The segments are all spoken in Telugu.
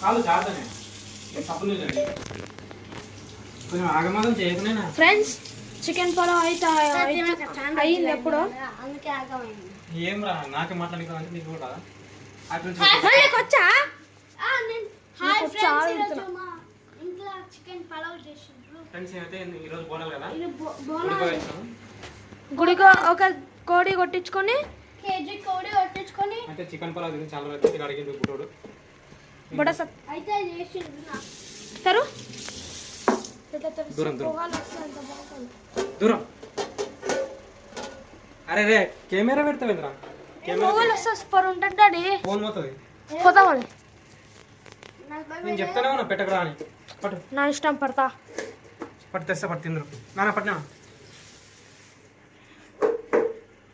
కాలు జాతనే తప్పు లేదండి కొంచెం ఆగమాగం చేయకనేనా? ఫ్రెండ్స్ చికెన్ పలావ్ అయితే అయింది ఎప్పుడు ఏం రా నాకే మాట్లాడుకోవాలంటే నీకు కూడా. అటు మళ్ళీ వచ్చా హాయ్ నాకు ఫ్రెండ్స్ చాలా ఈరోజు ఇష్టం. మా ఇంట్లో చికెన్ పలావ్ చేసిండ్రు. ఫ్రెండ్స్ ఏమైతే ఈరోజు బోనాలు కదా? ఇది బో- బోనా ఉడిపోయించాము గుడికి ఒక కోడి కొట్టించుకొని కేజీ కోడి కొట్టించుకొని అయితే చికెన్ పలావ్ తిని చాలా రోజులు ఇక్కడ అడిగింది గుడ్డోడు. బుడ సత్ అయితే నా. తరు. దూరం, దూరం. దూరం. అరే రే కెమెరా పెడతావేంద్రా? కెమెరా పొగాలు వస్తే సూపర్ ఉంటుంది డాడీ. ఫోన్ పోతుంది. పోతా వాళ్ళు నేను చెప్తానే ఉన్నా పెట్టకరా అని. పట్టు. నా ఇష్టం పడతా. పట్టు తెస్తా పట్టు తిందరు. నాన్న పట్టినా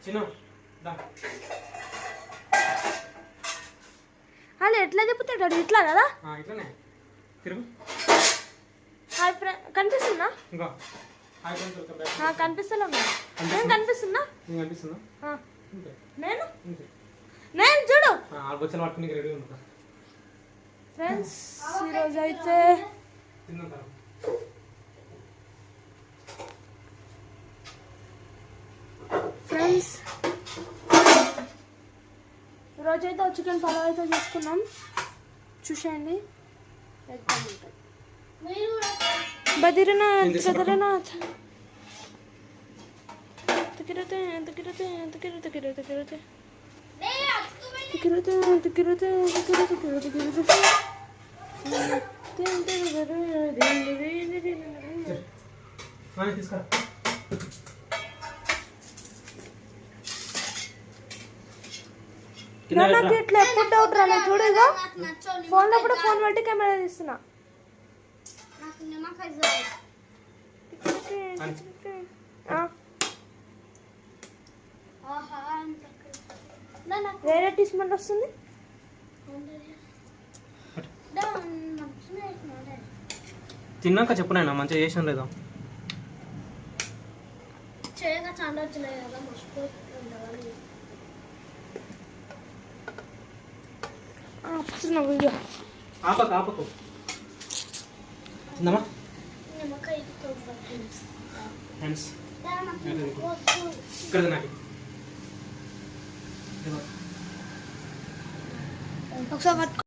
చిన్న. అది ఎట్లా తిప్పుతాడు ఇట్లా కదా? ఆ, ఇట్లనే. తిరుగు. హాయ్ ఫ్రెండ్ కనిపిస్తుందా? ఇంకో. కనిపిస్తలే నేను నేను? నేను చూడు. ఆల్బొచ్చలు పట్టుకుని రెడీ ఉంటా ఫ్రెండ్స్ ఈరోజు అయితే. ఫ్రెండ్స్ ఈరోజు అయితే చికెన్ పలావ్ అయితే చేసుకున్నాం. చూసేయండి. ఎగ్జామ్ ఉంటుంది బదిరినాథ్? బద్రీనాథ్. తికిరతే తికిరతే తికిర తికిర తికిరతే. అతుకుపోయి తికిరతే తికిరతే తికిర తికిర తికిరతే నాని తీసుకురా. నాకు ఇట్లా ఎప్పుడు డౌట్ రాలేదు చూడు ఇగో నాకు నచ్చవు ఫోన్లో కూడా ఫోన్ పెట్టి కెమెరా తీస్తున్నా. వేరే టీ స్మెల్ వస్తుంది. తిన్నాక చెప్పు నాయన మంచిగా చేసిన లేదా? చేయగా చాలా వచ్చినాయి కదా మర్చిపోతుంది కదా. ఆ, వస్తున్నా వీడియో ఆపకు ఆపకు తిందామా. వద్దు. ఇక్కడ నాకు ఒకసారి